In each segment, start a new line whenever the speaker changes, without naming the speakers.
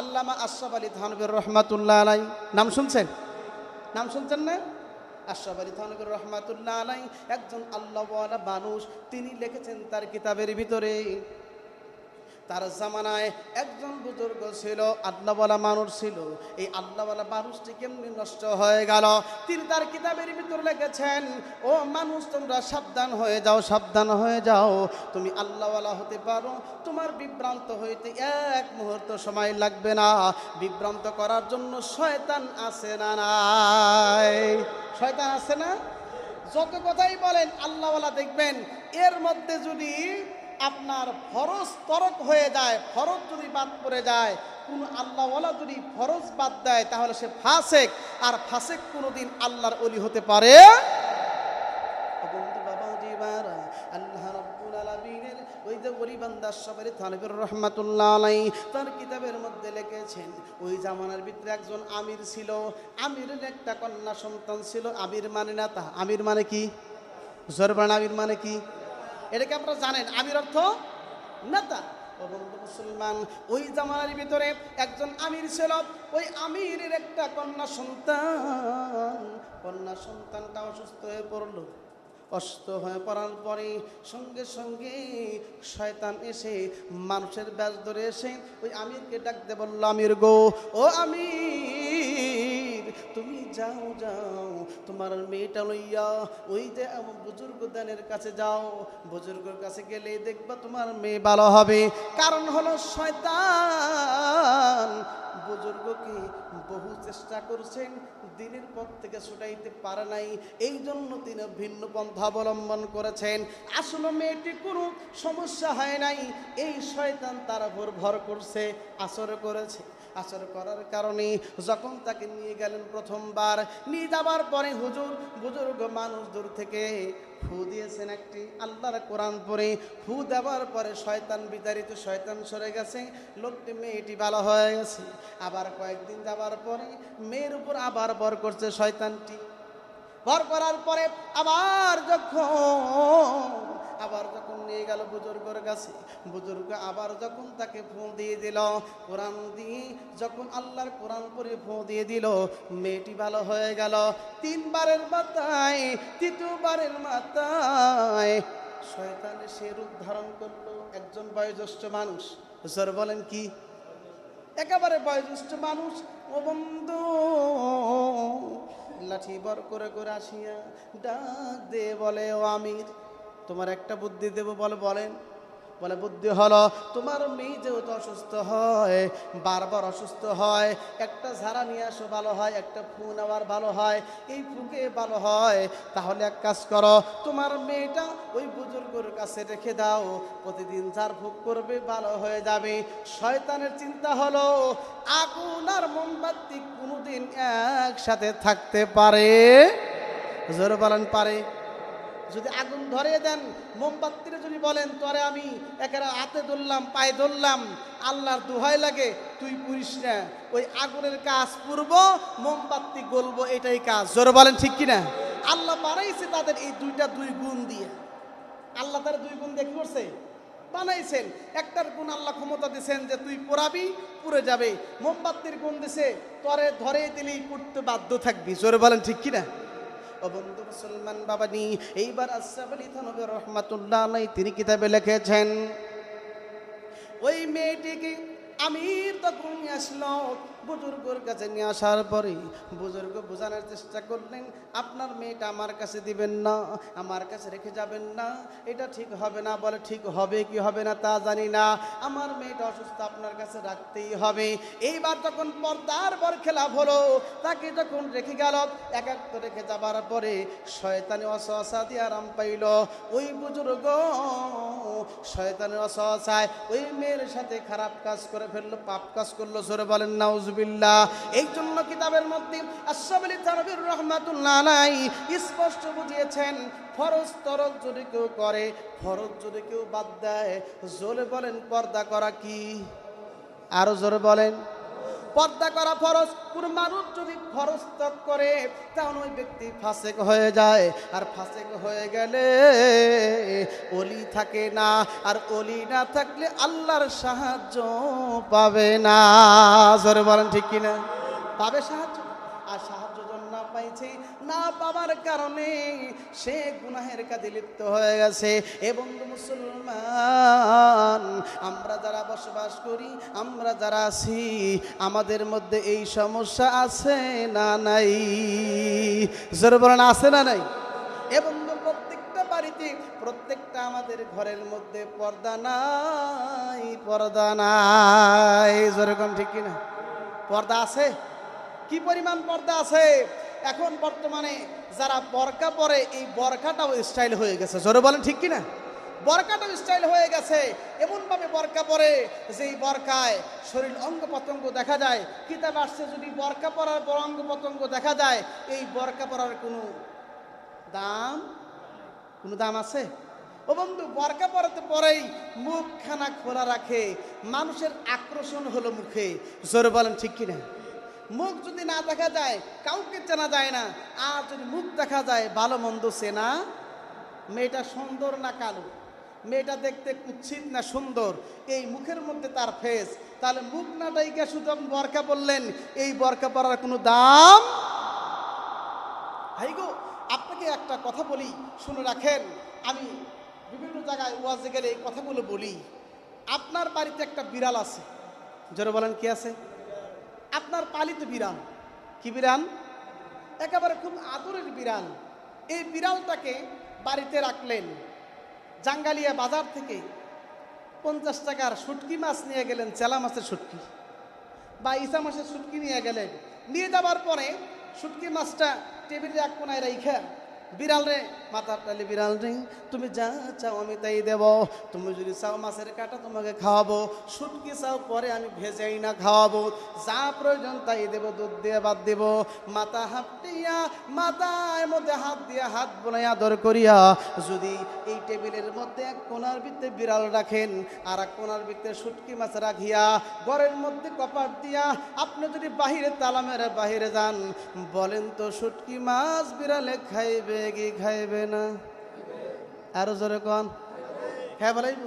আল্লামা আশরাফ আলী থানবির রহমাতুল্লাহ আলাই। নাম শুনছেন? নাম শুনছেন না? আশরাফ আলী থানবির রহমাতুল্লাহ আলাই একজন আল্লাহওয়ালা মানুষ। তিনি লিখেছেন তার কিতাবের ভিতরে তার জামানায় একজন বুজুর্গ ছিল, আল্লাহওয়ালা মানুষ ছিল। এই আল্লাহওয়ালা মানুষটি কেমনি নষ্ট হয়ে গেল? তিনি তার কিতাবের ভিতর লিখেছেন, ও মানুষ, তোমরা সাবধান হয়ে যাও, সাবধান হয়ে যাও। তুমি আল্লাহওয়ালা হতে পারো, তোমার বিভ্রান্ত হইতে এক মুহূর্ত সময় লাগবে না। বিভ্রান্ত করার জন্য শয়তান আছে না নাই? শয়তান আছে না? যত কথাই বলেন, আল্লাহওয়ালা দেখবেন, এর মধ্যে যদি আপনার ফরজ তরক হয়ে যায়, ফরজ যদি বাদ পড়ে যায়, কোন আল্লাহওয়ালা যদি ফরজ বাদ দেয়, তাহলে সে ফাসেক। আর ফাসেক কোনোদিন আল্লাহর অলি হতে পারে আল্লাহ রাব্বুল আলামিনের ওই যে ওলি বান্দা সবারই থানবির রহমাতুল্লাহ আলাই তার কিতাবের মধ্যে লিখেছেন, ওই জামানার ভিতরে একজন আমির ছিল। আমিরের একটা কন্যা সন্তান ছিল, আমির মানে না তা, আমির মানে কি? জরবান আমির মানে কি? এটাকে আপনারা জানেন। আমির অর্থ নেতা। মুসলমান, ওই জামানার ভিতরে একজন আমির ছিল। ওই আমিরের একটা কন্যা সন্তান। কন্যা সন্তানটা অসুস্থ হয়ে পড়ল। অসুস্থ হয়ে পড়ার পরে সঙ্গে সঙ্গে শয়তান এসে মানুষের ব্যাস ধরে এসে ওই আমিরকে ডাকতে বলল, আমির গো, ও আমির তুমি যাও যাও, তোমার মেয়েটা লইয়া ওই যে বুজুর্গ দানের কাছে যাও। বুজুর্গের কাছে গেলে দেখবা তোমার মেয়ে ভালো হবে। কারণ হলো শয়তান। বুজুর্গকে বহু চেষ্টা করছেন, দিনের পথ থেকে ছুটাইতে পারে নাই। এই জন্য তিনি ভিন্ন পন্থা অবলম্বন করেছেন। আসলে মেয়েটি কোনো সমস্যা হয় নাই। এই শয়তান তার উপর ভর করছে, আসর করেছে। আসর করার কারণে যখন তাকে নিয়ে গেলেন প্রথমবার, নিয়ে যাবার পরে হুজুর, বুজুর্গ মানুষ দূর থেকে ফু দিয়েছেন একটি আল্লাহর কোরআন পরে ফু দেওয়ার পরে শয়তান বিতাড়িত, শয়তান সরে গেছে, লোকটি মেয়েটি ভালো হয়ে গেছে। আবার কয়েকদিন যাবার পরে মেয়ের উপর আবার বর করছে শয়তানটি। ভর করার পরে আবার যখন আবার যখন নিয়ে গেল বুজুর্গর কাছে, বুজুর্গ আবার যখন তাকে ফোঁ দিয়ে দিল, কোরআন দিয়ে যখন আল্লাহর কোরআন পরে ফোঁ দিয়ে দিল, মেয়েটি ভালো হয়ে গেল। তিনবারের মাথায়, তৃতীয়বারের মাথায় শয়তানে সে রূপ ধারণ করল একজন বয়োজ্যেষ্ঠ মানুষ। স্যার বলেন কি? একেবারে বয়োজ্যেষ্ঠ মানুষ। ও বন্ধু, লাঠি বর করে করে আসিয়া ডাক দে বলে, ও আমির তোমার একটা বুদ্ধি দেব, বলে, বলেন। বলে, বুদ্ধি হলো, তোমার মেয়ে যেহেতু অসুস্থ হয়, বারবার অসুস্থ হয়, একটা ঝাড়া নিয়ে আসো, ভালো হয়, একটা ফু নেওয়ার ভালো হয়, এই ফুকে ভালো হয়, তাহলে এক কাজ করো, তোমার মেয়েটা ওই বুজুর্গর কাছে রেখে দাও, প্রতিদিন ঝাড় ফুক করবে, ভালো হয়ে যাবে। শয়তানের চিন্তা হলো, আগুন আর মোমবাতি কোনোদিন একসাথে থাকতে পারে? জোর বলেন, পারে। যদি আগুন ধরিয়ে দেন মোমবাতিরে যদি বলেন, তোরে আমি একেবারে হাতে ধরলাম, পায়ে ধরলাম, আল্লাহর দোহাই লাগে, তুই পুরিস না, ওই আগুনের কাজ পূর্ব, মোমবাতি গলবো, এটাই কাজ। জোরে বলেন ঠিক কিনা? আল্লাহ বানাইছে তাদের এই দুইটা দুই গুণ দিয়ে। আল্লাহ তার দুই গুণ দেখে করছে? বানাইছেন। একটার গুণ আল্লাহ ক্ষমতা দিছেন যে তুই পোড়াবি, পুড়ে যাবে। মোমবাতির গুণ দিছে, তরে ধরে দিলেই পুড়তে বাধ্য থাকবি। জোরে বলেন ঠিক কিনা? ও বন্ধু মুসলমান বাবানি, এইবার আশরাফ আলী থানবী রহমাতুল্লাহ আলাই তিনি কিতাবে লিখেছেন, ওই মেয়েটিকে আমির তখন আসলো। বুজুর্গর কাছে নিয়ে আসার পরে বুজুর্গ বোঝানোর চেষ্টা করলেন, আপনার মেয়েটা আমার কাছে দিবেন না, আমার কাছে রেখে যাবেন না, এটা ঠিক হবে না, বলে ঠিক হবে কি হবে না তা জানি না, আমার মেয়েটা অসুস্থ, আপনার কাছে রাখতেই হবে। এইবার যখন পর্দার পর খেলাপ হলো, তাকে যখন রেখে গেল একাত্ত রেখে যাবার পরে শয়তানি অসহসা দিয়ে আরাম পাইল। ওই বুজুর্গ শয়তানের অসহসায় ওই মেয়ের সাথে খারাপ কাজ করে ফেলল, পাপ কাজ করল সরে বলেন নাউজবিল্লাহ। এই জন্য কিতাবের মধ্যে আশরাফ তানবির রহমাতুল্লাহ নাই স্পষ্ট বুঝিয়েছেন, ফরজ তরল যদি কেউ করে, ফরজ যদি কেউ বাদ দেয়, জোরে বলেন পর্দা করা কি? আরও জোরে বলেন। পর্দা করা ফরজ, কোন মানুষ যদি ফরজ ত্যাগ করে, তাহলে ওই ব্যক্তি ফাঁসেক হয়ে যায়। আর ফাঁসেক হয়ে গেলে অলি থাকে না, আর অলি না থাকলে আল্লাহর সাহায্য পাবে না। জোরে বলেন ঠিক কিনা? পাবে সাহায্য? আর সাহায্য পাইছে না পাওয়ার কারণে সে গুনাহের কাজে লিপ্ত হয়ে গেছে। এবং মুসলমান, আমরা যারা বসবাস করি, আমরা যারা আছি, আমাদের মধ্যে এই সমস্যা আছে না নাই? জোরে বলেন, আছে না নাই? এবং প্রত্যেকটা বাড়িতে, প্রত্যেকটা আমাদের ঘরের মধ্যে পর্দা নাই পর্দা নাই। যেরকম ঠিক কিনা? পর্দা আছে? কি পরিমাণ পর্দা আছে? এখন বর্তমানে যারা বরকা পরে, এই বরকাটাও স্টাইল হয়ে গেছে। জোরে বলেন, ঠিক কিনা? বরকাটাও স্টাইল হয়ে গেছে। এমনভাবে বরকা পরে যে এই বরকায় শরীর অঙ্গ প্রত্যঙ্গ দেখা যায়, কিতাব আসছে যদি বরকা পরার পর অঙ্গ প্রত্যঙ্গ দেখা যায়, এই বরকা পরার কোনো দাম কোনো দাম আছে? ও বন্ধু, বরকা পরাতে পরেই মুখখানা খোলা রাখে। মানুষের আকর্ষণ হলো মুখে। জোরে বলেন, ঠিক কিনা? মুখ যদি না দেখা যায়, কাউকে চেনা যায় না, আর যদি মুখ দেখা যায়, ভালো মন্দ চেনা মেয়েটা সুন্দর না কালো? মেয়েটা দেখতে কুচ্ছিত না সুন্দর? এই মুখের মধ্যে তার ফেস তাহলে মুখ না ডাইকা শুধু আপনি বরকা বললেন, এই বরকা পরার কোনো দাম? হাই গো, আপনাকে একটা কথা বলি, শুনে রাখেন। আমি বিভিন্ন জায়গায় ওয়াজে গেলে এই কথাগুলো বলি। আপনার বাড়িতে একটা বিড়াল আছে। জোরে বলেন, কি আছে? আপনার পালিত বিড়াল। কি বিড়াল? একেবারে খুব আদরের বিড়াল। এই বিড়ালটাকে বাড়িতে রাখলেন। জাঙ্গালিয়া বাজার থেকে পঞ্চাশ টাকার শুটকি মাছ নিয়ে গেলেন, চেলা মাছের শুটকি। বা ইসা মাছের শুটকি নিয়ে গেলেন। নিয়ে যাবার পরে শুটকি মাছটা টেবিলে এক কোনায় রেখে বিড়াল রে, মাথার টালি বিড়াল রে। তুমি যা চাও আমি তাই দেব। তুমি যদি চাও মাছের কাটা তোমাকে খাওয়াবো। শুটকি চাও পরে আমি ভেজেই না খাওয়াবো। যা প্রয়োজন তাই দেব, দুধ দিয়ে বাদ দেব। মাথা হাঁটিয়া মাথায় মধ্যে হাত দিয়ে হাত বোনাই আদর করিয়া যদি এই টেবিলের মধ্যে এক কোনার ভিতরে বিড়াল রাখেন, আর এক কোনার ভিতরে শুটকি মাছ রাখিয়া ঘরের মধ্যে কপাট দিয়া আপনি যদি বাহিরে তালামের বাহিরে যান, বলেন তো শুটকি মাছ বিড়ালে খাইবে কি খাইবে না? আরও জোরে কন। হ্যাঁ বলাইব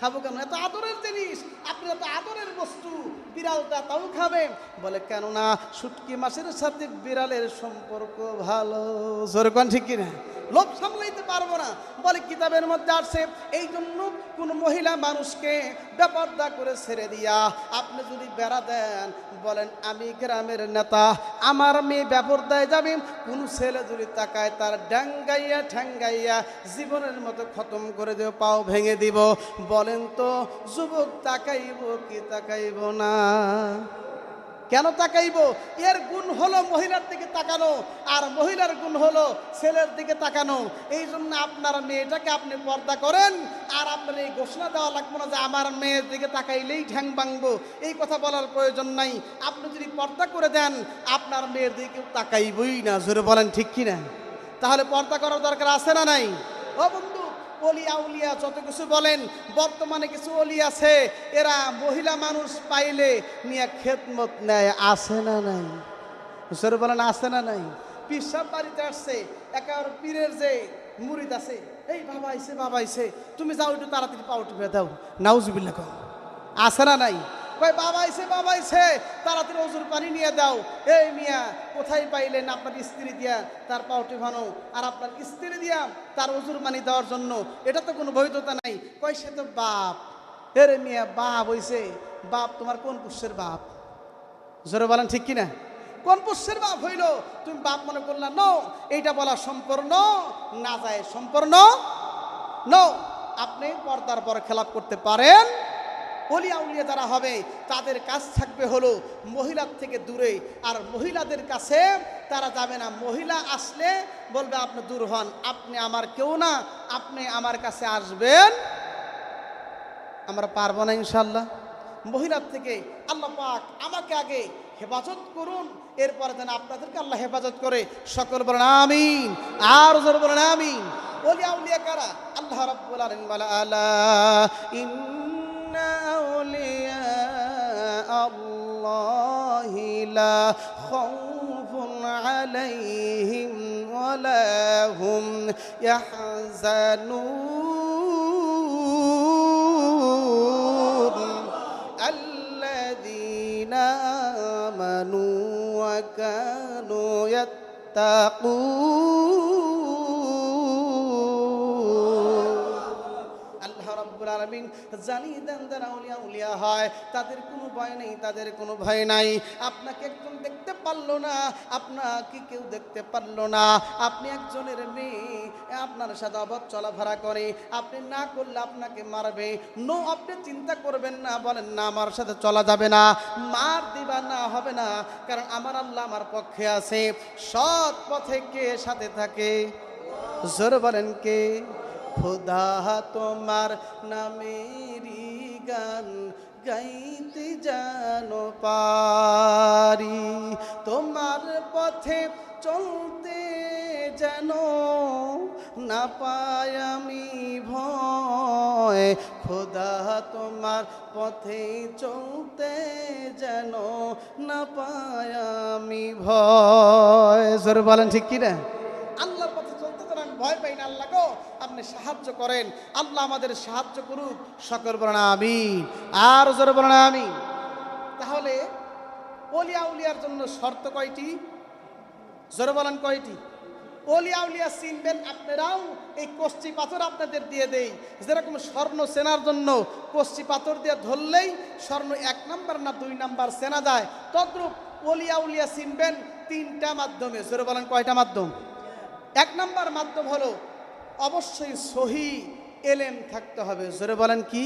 খাব কেন এত আদরের জিনিস। আপনি এত আদরের বস্তু। বিড়ালটা তাও খাবে। বলে, কেননা, শুটকি মাছের সাথে বিড়ালের সম্পর্ক ভালো। জোরে কন, ঠিক কিনা? লোভ সামলাইতে পারব না। বলে কিতাবের মধ্যে আসছে এই জন্য কোন মহিলা মানুষকে বেপর্দা করে ছেড়ে দিয়া আপনি যদি বেড়া দেন, বলেন, আমি গ্রামের নেতা, আমার মেয়ে বেপর্দায় যাবে, কোন ছেলে যদি তাকায় তার ডাঙ্গাইয়া ঠ্যাঙ্গাইয়া জীবনের মতো খতম করে দেব, পাও ভেঙে দিব। বলেন তো, যুবক তাকাইব কি তাকাইব না? কেন তাকাইব? এর গুণ হলো মহিলার দিকে তাকানো, আর মহিলার গুণ হলো ছেলের দিকে তাকানো। এই জন্য আপনার মেয়েটাকে আপনি পর্দা করেন, আর আপনার এই ঘোষণা দেওয়া লাগবে না যে আমার মেয়ের দিকে তাকাইলেই ঠ্যাং ভাঙবো। এই কথা বলার প্রয়োজন নাই। আপনি যদি পর্দা করে দেন, আপনার মেয়ের দিকে তাকাইবই না। জোরে বলেন ঠিক কিনা? তাহলে পর্দা করার দরকার আছে না নাই? ও বন্ধু অলিয়া উলিয়া যত কিছু বলেন, বর্তমানে কিছু অলি আছে, এরা মহিলা মানুষ পাইলে নিয়ে খেদমত নেয়, আছে না নাই? সরে বলেন, আছে না নাই? পিসাব বাড়িতে আসছে একার পীরের যে মুরিদ আছে, এই বাবা আইসে বাবা আইসে তুমি যাও একটু তাড়াতাড়ি পাউটি দাও নাউজুবিল্লা কর আছে না নাই? কই বাবা আইছে বাবা আইছে। তাড়াতাড়ি অজুর পানি নিয়ে দাও। এই মিয়া, কোথায় পাইলেন আপনার স্ত্রী দিয়া? তার পাউটি ভানো। আর আপনার স্ত্রী দিয়া তার অজুর পানি দেওয়ার জন্য। এটা তো কোনো বৈধতা নাই। কই সে তো বাপ। এরে মিয়া, বাপ হইছে। বাপ তোমার কোন পুষ্যের বাপ? জোরে বলেন, ঠিক কিনা? কোন পুষ্যের বাপ হইল? তুমি বাপ মনে করলা, ন, এইটা বলা সম্পূর্ণ না যায়, সম্পূর্ণ ন। আপনি পর্দার পর খেলাপ করতে পারেন। অলিয়া উলিয়া যারা হবে, তাদের কাজ থাকবে হলো মহিলার থেকে দূরে। আর মহিলাদের কাছে তারা যাবে না। মহিলা আসলে বলবে, আপনি দূর হন, আপনি আমার কেউ না, আপনি আমার কাছে আসবেন, আমরা পারব না ইনশাল্লাহ মহিলার থেকে আল্লাহ পাক আমাকে আগে হেফাজত করুন, এরপরে যেন আপনাদেরকে আল্লাহ হেফাজত করে। সকল বলেন, আমিন। আর জোর বলেন, আমিন। ওলিয়া উলিয়া কারা? আল্লাহ রাব্বুল আলামিন বলে, আলা ইন্না لا خوف عليهم ولا هم يحزنون. الذين آمنوا وكانوا يتقون. আলামিন জানিয়ে দেন যারা আউলিয়া উলিয়া হয়, তাদের কোনো ভয় নেই, তাদের কোনো ভয় নাই। আপনাকে একজন দেখতে পারল না, আপনাকে কেউ দেখতে পারল না। আপনি একজনের মেয়ে, আপনার সাথে অবাধ চলাফেরা করে, আপনি না করলে আপনাকে মারবে। নো, আপনি চিন্তা করবেন না, বলেন, না, আমার সাথে চলা যাবে না, মার দিবা না, হবে না। কারণ আমার আল্লাহ আমার পক্ষে আছে। সৎ পথে কে সাথে থাকে? জোর বলেন, কে? খোদা তোমার নামেরি গান গাইতে জানো পারি। তোমার পথে চলতে যেন না পাই আমি ভয়। খোদা তোমার পথে চলতে যেন না পাই আমি ভয়। জোর বলেন ঠিক কি সাহায্য করেন। আল্লাহ আমাদের সাহায্য করুক। সকল আমি আর জোর আমি তাহলে অলিয়া উলিয়ার জন্য শর্ত কয়টি? জোরে বলেন কয়টি? অলিয়া উলিয়া চিনবেন আপনারাও এই কষ্টি পাথর আপনাদের দিয়ে দেই। যেরকম স্বর্ণ চেনার জন্য কষ্টি পাথর দিয়ে ধরলেই স্বর্ণ এক নাম্বার না দুই নাম্বার চেনা যায় তদ্রূপ অলিয়া উলিয়া চিনবেন তিনটা মাধ্যমে। জোরে বলেন কয়টা মাধ্যম? এক নাম্বার মাধ্যম হলো অবশ্যই সহি এলেম থাকতে হবে। জোরে বলেন কি?